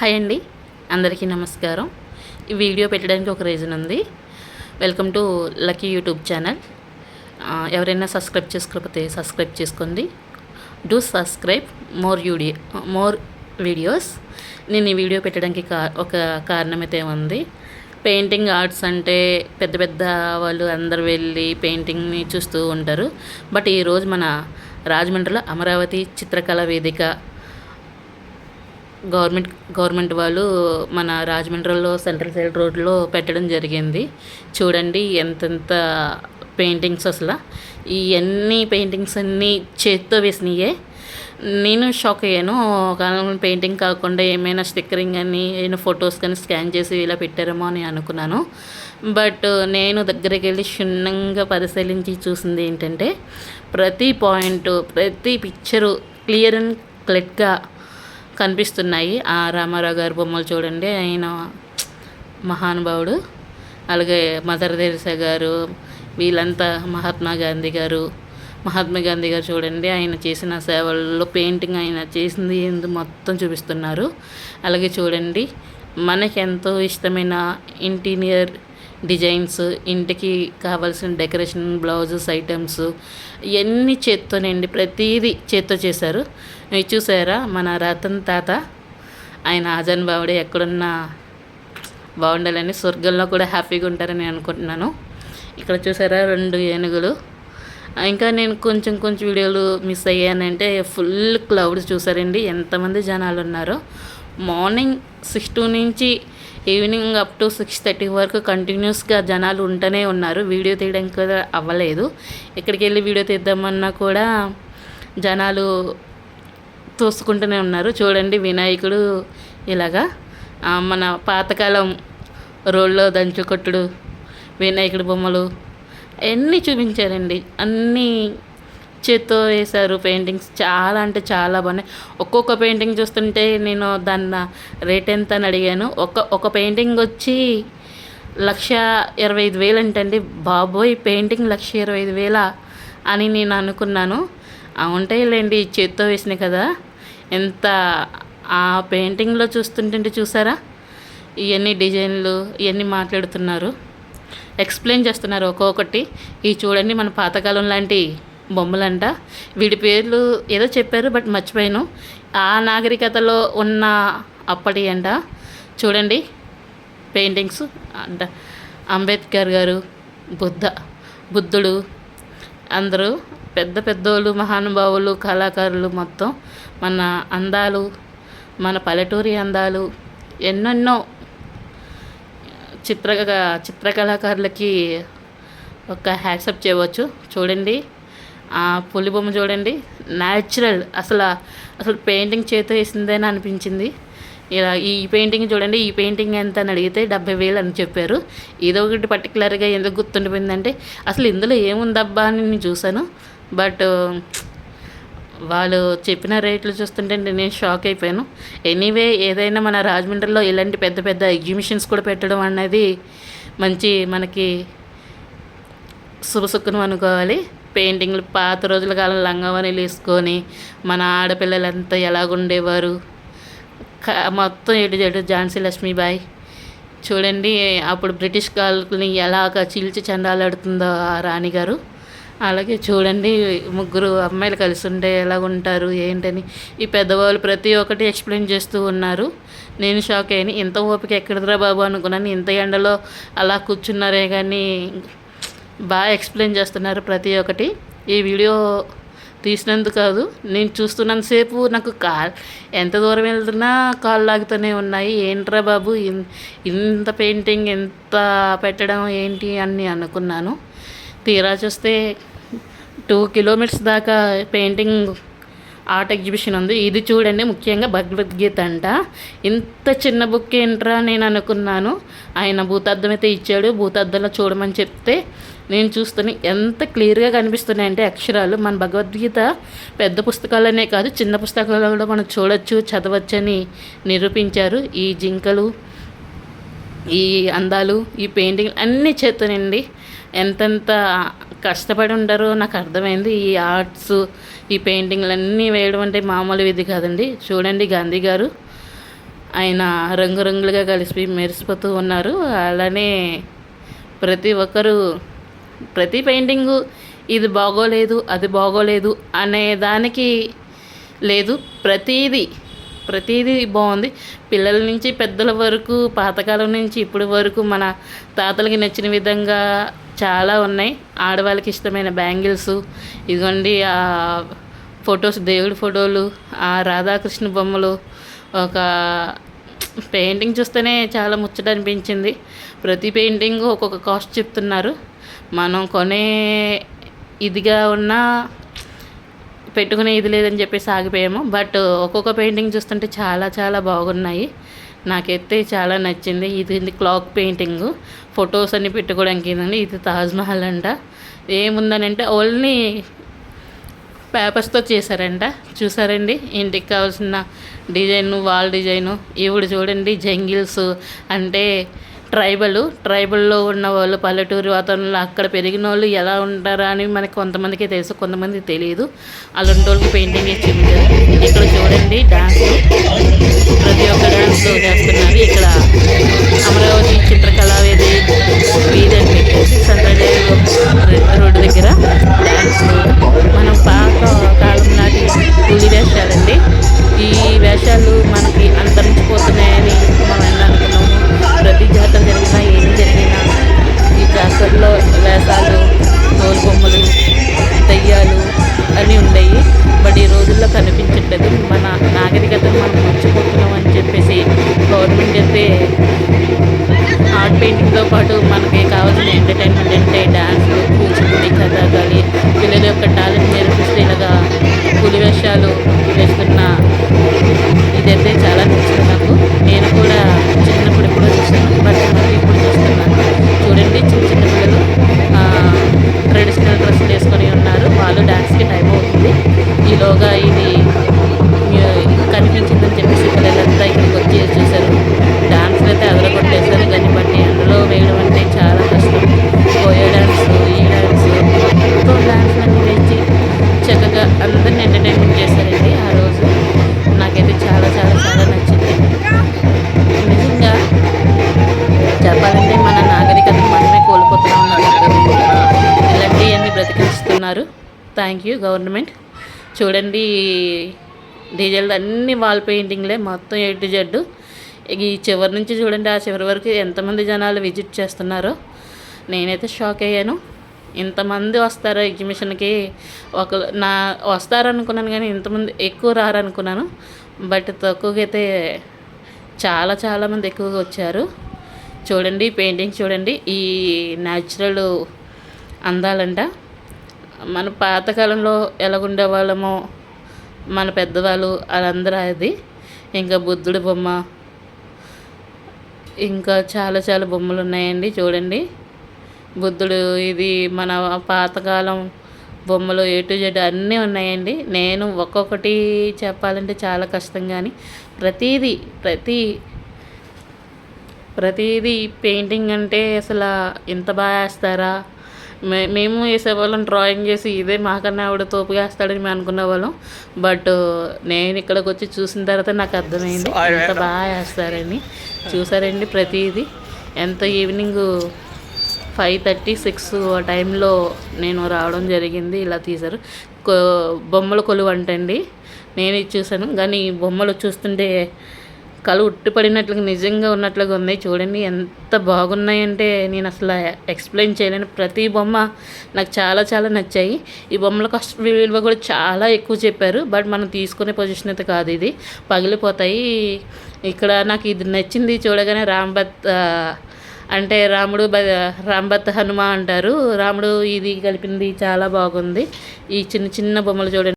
Hi అండి అందరికీ నమస్కారం. ఈ వీడియో పెట్టడానికి ఒక రీజన్ ఉంది. Welcome to lucky YouTube channel. ఎవరైనా సబ్స్క్రైబ్ చేసుకోకపోతే సబ్స్క్రైబ్ చేసుకోండి. Do subscribe more video more videos. నేను ఈ వీడియో పెట్టడానికి కా ఒక కారణం అయితే ఉంది. పెయింటింగ్ ఆర్ట్స్ అంటే పెద్ద పెద్ద వాళ్ళు అందరు వెళ్ళి పెయింటింగ్ని చూస్తూ ఉంటారు. బట్ ఈరోజు మన రాజమండ్రిలో అమరావతి చిత్రకళ వేదిక గవర్నమెంట్ గవర్నమెంట్ వాళ్ళు మన రాజమండ్రిలో సెంట్రల్ సైడ్ రోడ్లో పెట్టడం జరిగింది. చూడండి ఎంతెంత పెయింటింగ్స్ అసలు. ఇవన్నీ పెయింటింగ్స్ అన్నీ చేత్తో వేసినాయే. నేను షాక్ అయ్యాను. కాలం పెయింటింగ్ కాకుండా ఏమైనా స్టిక్కరింగ్ అని ఏమైనా ఫొటోస్ కానీ స్కాన్ చేసి ఇలా పెట్టారేమో అని అనుకున్నాను. బట్ నేను దగ్గరికి వెళ్ళి క్షుణ్ణంగా పరిశీలించి చూసింది ఏంటంటే ప్రతి పాయింట్ ప్రతి పిక్చరు క్లియర్ అండ్ క్లెట్గా కనిపిస్తున్నాయి. ఆ రామారావు గారి బొమ్మలు చూడండి. ఆయన మహానుభావుడు. అలాగే మదర్ తెరిసా గారు వీళ్ళంతా మహాత్మా గాంధీ గారు మహాత్మా గాంధీ గారు చూడండి. ఆయన చేసిన సేవల్లో పెయింటింగ్ ఆయన చేసింది ఎందు మొత్తం చూపిస్తున్నారు. అలాగే చూడండి మనకి ఎంతో ఇష్టమైన ఇంటీరియర్ డిజైన్స్ ఇంటికి కావాల్సిన డెకరేషన్ బ్లౌజెస్ ఐటమ్స్ ఇవన్నీ చేత్తోనండి ప్రతిదీ చేత్తో చేశారు. ఇవి చూసారా మన రతన్ తాత? ఆయన ఆజాన్ బావుడే ఎక్కడున్నా బాగుండాలని స్వర్గంలో కూడా హ్యాపీగా ఉంటారని అనుకుంటున్నాను. ఇక్కడ చూసారా రెండు ఏనుగులు. ఇంకా నేను కొంచెం కొంచెం వీడియోలు మిస్ అయ్యానంటే ఫుల్ క్లౌడ్స్ చూసారండి. ఎంతమంది జనాలు ఉన్నారో మార్నింగ్ సిక్స్ టూ నుంచి evening up to six thirty వరకు కంటిన్యూస్గా జనాలు ఉంటూనే ఉన్నారు. వీడియో తీయడానికి కూడా అవ్వలేదు. ఇక్కడికి వెళ్ళి వీడియో తీద్దామన్నా కూడా జనాలు తోసుకుంటూనే ఉన్నారు. చూడండి వినాయకుడు ఇలాగా మన పాతకాలం రోడ్లో దంచుకొట్టుడు వినాయకుడి బొమ్మలు అన్నీ చూపించారండి. అన్నీ చేత్తో వేశారు పెయింటింగ్స్. చాలా అంటే చాలా బాగున్నాయి. ఒక్కొక్క పెయింటింగ్ చూస్తుంటే నేను దాని రేట్ ఎంత అని అడిగాను. ఒక ఒక పెయింటింగ్ వచ్చి లక్ష ఇరవై ఐదు వేలు అంటండి. బాబోయ్ పెయింటింగ్ లక్ష ఇరవై ఐదు వేల అని నేను అనుకున్నాను. ఉంటాయి ఉంటాయిలేండి చేత్తో వేసినాయి కదా. ఎంత ఆ పెయింటింగ్లో చూస్తుంటే చూసారా? ఇవన్నీ డిజైన్లు ఇవన్నీ మాట్లాడుతున్నారు. ఎక్స్ప్లెయిన్ చేస్తున్నారు ఒక్కొక్కటి. ఇవి చూడండి మన పాతకాలం లాంటి బొమ్మలంట. వీడి పేర్లు ఏదో చెప్పారు బట్ మర్చిపోయాను. ఆ నాగరికతలో ఉన్న అప్పటి అంట. చూడండి పెయింటింగ్స్ అంట. అంబేద్కర్ గారు బుద్ధ బుద్ధుడు అందరూ పెద్ద పెద్దోళ్ళు మహానుభావులు కళాకారులు మొత్తం మన అందాలు మన పల్లెటూరి అందాలు ఎన్నెన్నో చిత్ర చిత్రకళాకారులకి ఒక హ్యాట్సప్ చేయవచ్చు. చూడండి. పులి బొమ్మ చూడండి. న్యాచురల్ అసలు అసలు పెయింటింగ్ చేత వేసిందని అనిపించింది. ఇలా ఈ పెయింటింగ్ చూడండి ఈ పెయింటింగ్ ఎంత అని అడిగితే డెబ్బై వేలు అని చెప్పారు. ఏదో ఒకటి పర్టికులర్గా ఎందుకు గుర్తుండిపోయిందంటే అసలు ఇందులో ఏముందబ్బా అని నేను చూశాను. బట్ వాళ్ళు చెప్పిన రేట్లు చూస్తుంటే నేను షాక్ అయిపోయాను. ఎనీవే ఏదైనా మన రాజమండ్రిలో ఇలాంటి పెద్ద పెద్ద ఎగ్జిబిషన్స్ కూడా పెట్టడం అనేది మంచి మనకి శుభసుఖం అనుకోవాలి. పెయింటింగ్లు పాత రోజుల కాలం లంగవనీలు వేసుకొని మన ఆడపిల్లలంతా ఎలాగుండేవారు? మొత్తం ఎటు చెడు ఝాన్సీ లక్ష్మీబాయి. చూడండి అప్పుడు బ్రిటిష్ కాలనీ ఎలాగ చీల్చి చండాలాడుతుందో ఆ రాణిగారు. అలాగే చూడండి ముగ్గురు అమ్మాయిలు కలిసి ఉంటే ఎలా ఉంటారు ఏంటని. ఈ పెద్దవాళ్ళు ప్రతి ఒక్కటి ఎక్స్ప్లెయిన్ చేస్తూ ఉన్నారు. నేను షాక్ అయ్యాను. ఇంత ఓపిక ఎక్కడిదిరా బాబు అనుకున్నాను. ఇంత ఎండలో అలా కూర్చున్నారే కానీ బాగా ఎక్స్ప్లెయిన్ చేస్తున్నారు ప్రతి ఒక్కటి. ఈ వీడియో తీసినందుకు కాదు నేను చూస్తున్నంతసేపు నాకు కాల్ ఎంత దూరం వెళ్తున్నా కాళ్ళు లాగుతూనే ఉన్నాయి. ఏంట్రా బాబు ఇంత పెయింటింగ్ ఎంత పెట్టడం ఏంటి అని అనుకున్నాను. తీరా చూస్తే టూ కిలోమీటర్స్ దాకా పెయింటింగ్ ఆర్ట్ ఎగ్జిబిషన్ ఉంది. ఇది చూడండి ముఖ్యంగా భగవద్గీత అంట. ఇంత చిన్న బుక్ ఏంట్రా నేను అనుకున్నాను. ఆయన భూతార్థం అయితే ఇచ్చాడు. భూతార్థంలో చూడమని చెప్తే నేను చూస్తున్నా ఎంత క్లియర్గా కనిపిస్తున్నాయంటే అక్షరాలు. మన భగవద్గీత పెద్ద పుస్తకాలనే కాదు చిన్న పుస్తకాలలో కూడా మనం చూడొచ్చు చదవచ్చని నిరూపించారు. ఈ జింకలు ఈ అందాలు ఈ పెయింటింగ్ అన్నీ చేతనండి. ఎంతెంత కష్టపడి ఉండరు. నాకు అర్థమైంది. ఈ ఆర్ట్స్ ఈ పెయింటింగ్లు అన్నీ వేయడం అంటే మామూలు విధి కాదండి. చూడండి గాంధీ గారు. ఆయన రంగురంగులుగా కలిసి మెరిసిపోతూ ఉన్నారు. అలానే ప్రతి ఒక్కరూ ప్రతి పెయింటింగు ఇది బాగోలేదు అది బాగోలేదు అనే దానికి లేదు. ప్రతీది ప్రతీది బాగుంది. పిల్లల నుంచి పెద్దల వరకు పాతకాలం నుంచి ఇప్పటి వరకు మన తాతలకి నచ్చిన విధంగా చాలా ఉన్నాయి. ఆడవాళ్ళకి ఇష్టమైన బ్యాంగిల్స్. ఇదిగోండి ఆ ఫొటోస్ దేవుడి ఫోటోలు ఆ రాధాకృష్ణ బొమ్మలు. ఒక పెయింటింగ్ చూస్తేనే చాలా ముచ్చట అనిపించింది. ప్రతి పెయింటింగ్ ఒక్కొక్క కాస్ట్ చెప్తున్నారు. మనం కొనే ఇదిగా ఉన్న పెట్టుకునే ఇది లేదని చెప్పేసి ఆగిపోయాము. బట్ ఒక్కొక్క పెయింటింగ్ చూస్తుంటే చాలా చాలా బాగున్నాయి. నాకైతే చాలా నచ్చింది. ఇది క్లాక్ పెయింటింగ్. ఫొటోస్ అన్ని పెట్టుకోవడానికి ఇదండి ఇది తాజ్మహల్ అంట. ఏముందని అంటే ఓన్లీ పేపర్స్తో చేశారంట. చూసారండి? ఇంటికి కావాల్సిన డిజైన్ వాల్ డిజైను. ఇవి చూడండి జంగిల్స్ అంటే ట్రైబల్ ట్రైబల్లో ఉన్న వాళ్ళు పల్లెటూరు వాతావరణంలో అక్కడ పెరిగిన వాళ్ళు ఎలా ఉంటారా అని మనకి కొంతమందికి తెలుసు కొంతమందికి తెలియదు. అలాంటి వాళ్ళకి పెయింటింగ్ ఇచ్చింది ఇక్కడ చూడండి డాన్స్ ప్రతి ఒక్క డాన్స్ చేస్తున్నారు. ఇక్కడ అమరావతి చిత్రకళ వేది వీధని పెట్టేసి రోడ్డు దగ్గర డాన్స్ మనం పాత కాలం నాటి కూలి వేషాలండి. ఈ వేషాలు మనకి అంతరించిపోతున్నాయి. ఈ వేసాలు వేషాలు తోలు బొమ్మలు దయ్యాలు అన్నీ ఉండేవి బట్ ఈ రోజుల్లో కనిపించట్లేదు. మన నాగరికతను మనం మర్చిపోతున్నాం అని చెప్పేసి గవర్నమెంట్ అయితే ఆర్ట్ పెయింటింగ్తో పాటు మనకి కావాల్సిన ఎంటర్టైన్మెంట్ అంటే డ్యాన్స్ కూచిపూడి కథాకళి పిల్లల యొక్క టాలెంట్ నేర్పిస్తే ఇలాగా పులి వేషాలు వేస్తున్న ఇదైతే చాలా నచ్చింది నాకు. నేను కూడా చిన్నప్పుడు కూడా చూస్తాను బట్ థ్యాంక్ యూ గవర్నమెంట్. చూడండి డీజెల్ అన్ని వాల్ పెయింటింగ్లే మొత్తం ఏ టు జెడ్ ఈ చివరి నుంచి చూడండి ఆ చివరి వరకు ఎంతమంది జనాలు విజిట్ చేస్తున్నారో. నేనైతే షాక్ అయ్యాను. ఇంతమంది వస్తారు ఎగ్జిబిషన్కి. ఒక నా వస్తారనుకున్నాను కానీ ఇంతమంది ఎక్కువ రారనుకున్నాను. బట్ తక్కువగా అయితే చాలా చాలామంది ఎక్కువగా వచ్చారు. చూడండి పెయింటింగ్ చూడండి ఈ న్యాచురల్ అందాలంట. మన పాతకాలంలో ఎలాగుండే వాళ్ళమో మన పెద్దవాళ్ళు వాళ్ళందరూ అది. ఇంకా బుద్ధుడి బొమ్మ. ఇంకా చాలా చాలా బొమ్మలు ఉన్నాయండి చూడండి. బుద్ధుడు ఇది మన పాతకాలం బొమ్మలు ఏ టు జెడ్ అన్నీ ఉన్నాయండి. నేను ఒక్కొక్కటి చెప్పాలంటే చాలా కష్టం కానీ ప్రతీది ప్రతి ప్రతీది పెయింటింగ్ అంటే అసలు ఇంత బాగా వేస్తారా? మే మేము వేసేవాళ్ళం డ్రాయింగ్ చేసి ఇదే మాకన్నా ఆవిడ తోపుగా వేస్తాడని మేము అనుకునే వాళ్ళం బట్ నేను ఇక్కడికి వచ్చి చూసిన తర్వాత నాకు అర్థమైంది ఎంత బాగా వేస్తారని చూసారండి ప్రతిదీ. ఎంత ఈవినింగ్ ఫైవ్ థర్టీ సిక్స్ ఆ టైంలో నేను రావడం జరిగింది ఇలా తీశారు. బొమ్మల కొలువు అంటండి నేను ఇది చూశాను. కానీ బొమ్మలు చూస్తుంటే కళ్ళు ఉట్టిపడినట్లుగా నిజంగా ఉన్నట్లుగా ఉన్నాయి. చూడండి ఎంత బాగున్నాయంటే నేను అసలు ఎక్స్ప్లెయిన్ చేయలేను. ప్రతి బొమ్మ నాకు చాలా చాలా నచ్చాయి. ఈ బొమ్మల కాస్ట్ విలువ కూడా చాలా ఎక్కువ చెప్పారు. బట్ మనం తీసుకునే పొజిషన్ అయితే కాదు ఇది. పగిలిపోతాయి. ఇక్కడ నాకు ఇది నచ్చింది చూడగానే రాంబత్ అంటే రాముడు రాంబత్ హనుమ అంటారు. రాముడు ఇది కలిపింది చాలా బాగుంది. ఈ చిన్న చిన్న బొమ్మలు చూడండి.